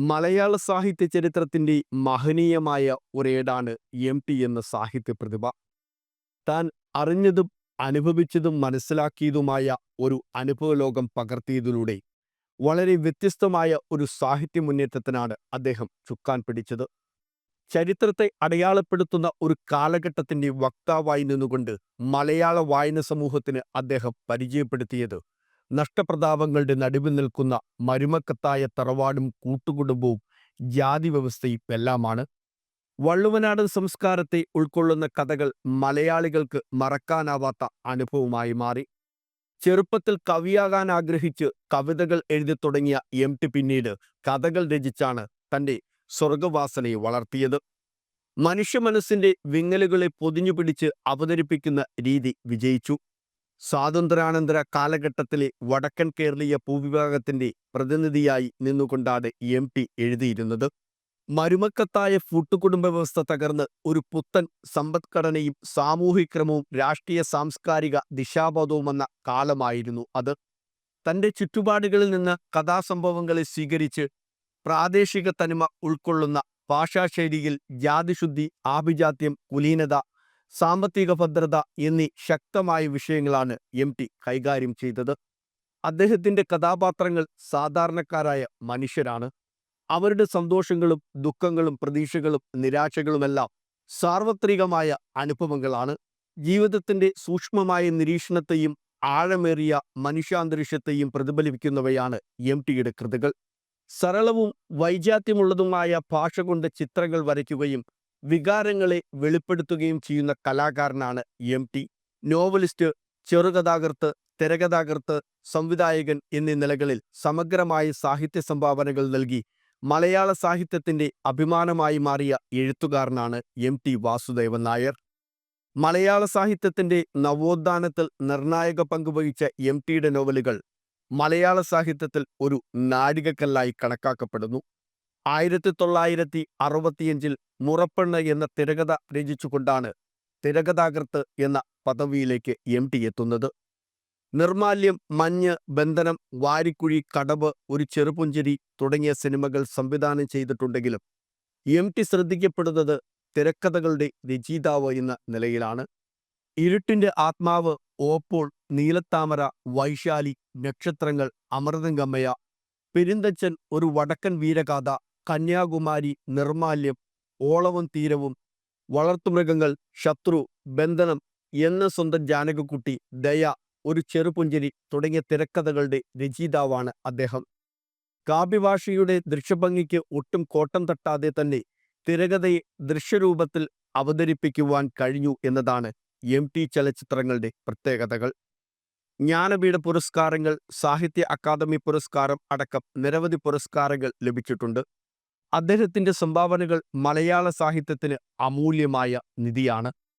മലയാള സാഹിത്യ ചരിത്രത്തിന്റെ മഹനീയമായ ഒരേടാണ് എം ടി എന്ന സാഹിത്യ പ്രതിഭ. താൻ അറിഞ്ഞതും അനുഭവിച്ചതും മനസ്സിലാക്കിയതുമായ ഒരു അനുഭവലോകം പകർത്തിയതിലൂടെ വളരെ വ്യത്യസ്തമായ ഒരു സാഹിത്യ മുന്നേറ്റത്തിനാണ് അദ്ദേഹം ചുക്കാൻ പിടിച്ചത്. ചരിത്രത്തെ അടയാളപ്പെടുത്തുന്ന ഒരു കാലഘട്ടത്തിന്റെ വക്താവായി നിന്നുകൊണ്ട് മലയാള വായന സമൂഹത്തിന് അദ്ദേഹം പരിചയപ്പെടുത്തിയത് നഷ്ടപ്രതാപങ്ങളുടെ നടുവിൽ നിൽക്കുന്ന മരുമക്കത്തായ തറവാടും കൂട്ടുകുടുംബവും ജാതി വ്യവസ്ഥയും എല്ലാമാണ് വള്ളുവനാടൻ സംസ്കാരത്തെ ഉൾക്കൊള്ളുന്ന കഥകൾ മലയാളികൾക്ക് മറക്കാനാവാത്ത അനുഭവമായി മാറി. ചെറുപ്പത്തിൽ കവിയാകാൻ ആഗ്രഹിച്ച് കവിതകൾ എഴുതി തുടങ്ങിയ എം ടി പിന്നീട് കഥകൾ രചിച്ചാണ് തന്റെ സ്വർഗവാസനയെ വളർത്തിയത്. മനുഷ്യ മനസ്സിന്റെ വിങ്ങലുകളെ പൊതിഞ്ഞു പിടിച്ച് അവതരിപ്പിക്കുന്ന രീതി വിജയിച്ചു. സ്വാതന്ത്ര്യാനന്തര കാലഘട്ടത്തിലെ വടക്കൻ കേരളീയ ഭൂവിഭാഗത്തിന്റെ പ്രതിനിധിയായി നിന്നുകൊണ്ടാണ് എം ടി എഴുതിയിരുന്നത്. മരുമക്കത്തായ കൂട്ടുകുടുംബ വ്യവസ്ഥ തകർന്ന് ഒരു പുത്തൻ സമ്പദ്ഘടനയും സാമൂഹിക്രമവും രാഷ്ട്രീയ സാംസ്കാരിക ദിശാബോധവുമെന്ന കാലമായിരുന്നു അത്. തന്റെ ചുറ്റുപാടുകളിൽ നിന്ന് കഥാസംഭവങ്ങളെ സ്വീകരിച്ച് പ്രാദേശിക തനിമ ഉൾക്കൊള്ളുന്ന ഭാഷാശൈലിയിൽ ജാതിശുദ്ധി ആഭിജാത്യം കുലീനത സാമ്പത്തിക ഭദ്രത എന്നീ ശക്തമായ വിഷയങ്ങളാണ് എം ടി കൈകാര്യം ചെയ്തത്. അദ്ദേഹത്തിന്റെ കഥാപാത്രങ്ങൾ സാധാരണക്കാരായ മനുഷ്യരാണ്. അവരുടെ സന്തോഷങ്ങളും ദുഃഖങ്ങളും പ്രതീക്ഷകളും നിരാശകളുമെല്ലാം സാർവത്രികമായ അനുഭവങ്ങളാണ്. ജീവിതത്തിന്റെ സൂക്ഷ്മമായ നിരീക്ഷണത്തെയും ആഴമേറിയ മനുഷ്യാന്തരീക്ഷത്തെയും പ്രതിഫലിപ്പിക്കുന്നവയാണ് എം ടിയുടെ കൃതികൾ. സരളവും വൈജാത്യമുള്ളതുമായ ഭാഷ കൊണ്ട് ചിത്രങ്ങൾ വരയ്ക്കുകയും വികാരങ്ങളെ വെളിപ്പെടുത്തുകയും ചെയ്യുന്ന കലാകാരനാണ് എം ടി. നോവലിസ്റ്റ് ചെറുകഥാകൃത്ത് തിരകഥാകൃത്ത് സംവിധായകൻ എന്നീ നിലകളിൽ സമഗ്രമായ സാഹിത്യ സംഭാവനകൾ നൽകി മലയാള സാഹിത്യത്തിന്റെ അഭിമാനമായി മാറിയ എഴുത്തുകാരനാണ് എം ടി വാസുദേവൻ നായർ. മലയാള സാഹിത്യത്തിന്റെ നവോത്ഥാനത്തിൽ നിർണായക പങ്കുവഹിച്ച എം ടിയുടെ നോവലുകൾ മലയാള സാഹിത്യത്തിൽ ഒരു നാഴികക്കല്ലായി കണക്കാക്കപ്പെടുന്നു. ആയിരത്തി തൊള്ളായിരത്തി അറുപത്തിയഞ്ചിൽ മുറപ്പെണ്ണ് എന്ന തിരകഥ രചിച്ചുകൊണ്ടാണ് തിരകഥാകൃത്ത് എന്ന പദവിയിലേക്ക് എം ടി എത്തുന്നത്. നിർമാല്യം മഞ്ഞ് ബന്ധനം വാരിക്കുഴി കടവ് ഒരു ചെറുപുഞ്ചിരി തുടങ്ങിയ സിനിമകൾ സംവിധാനം ചെയ്തിട്ടുണ്ടെങ്കിലും എം ടി ശ്രദ്ധിക്കപ്പെടുന്നത് തിരക്കഥകളുടെ രചയിതാവ് എന്ന നിലയിലാണ്. ഇരുട്ടിന്റെ ആത്മാവ് ഓപ്പോൾ നീലത്താമര വൈശാലി നക്ഷത്രങ്ങൾ അമൃതങ്കമ്മയ പെരിന്തച്ചൻ ഒരു വടക്കൻ വീരഗാഥ കന്യാകുമാരി നിർമാല്യം ഓളവും തീരവും വളർത്തുമൃഗങ്ങൾ ശത്രു ബന്ധനം എന്ന സ്വന്തം ജാനകക്കുട്ടി ദയ ഒരു ചെറുപുഞ്ചിരി തുടങ്ങിയ തിരക്കഥകളുടെ രചയിതാവാണ് അദ്ദേഹം. കാവ്യഭാഷയുടെ ദൃശ്യഭംഗിക്ക് ഒട്ടും കോട്ടം തട്ടാതെ തന്നെ തിരകഥയെ ദൃശ്യരൂപത്തിൽ അവതരിപ്പിക്കുവാൻ കഴിഞ്ഞു എന്നതാണ് എം ടി ചലച്ചിത്രങ്ങളുടെ പ്രത്യേകതകൾ. ജ്ഞാനപീഠ പുരസ്കാരങ്ങൾ സാഹിത്യ അക്കാദമി പുരസ്കാരം അടക്കം നിരവധി പുരസ്കാരങ്ങൾ ലഭിച്ചിട്ടുണ്ട്. അദ്ദേഹത്തിന്റെ സംഭാവനകൾ മലയാള സാഹിത്യത്തിന് അമൂല്യമായ നിധിയാണ്.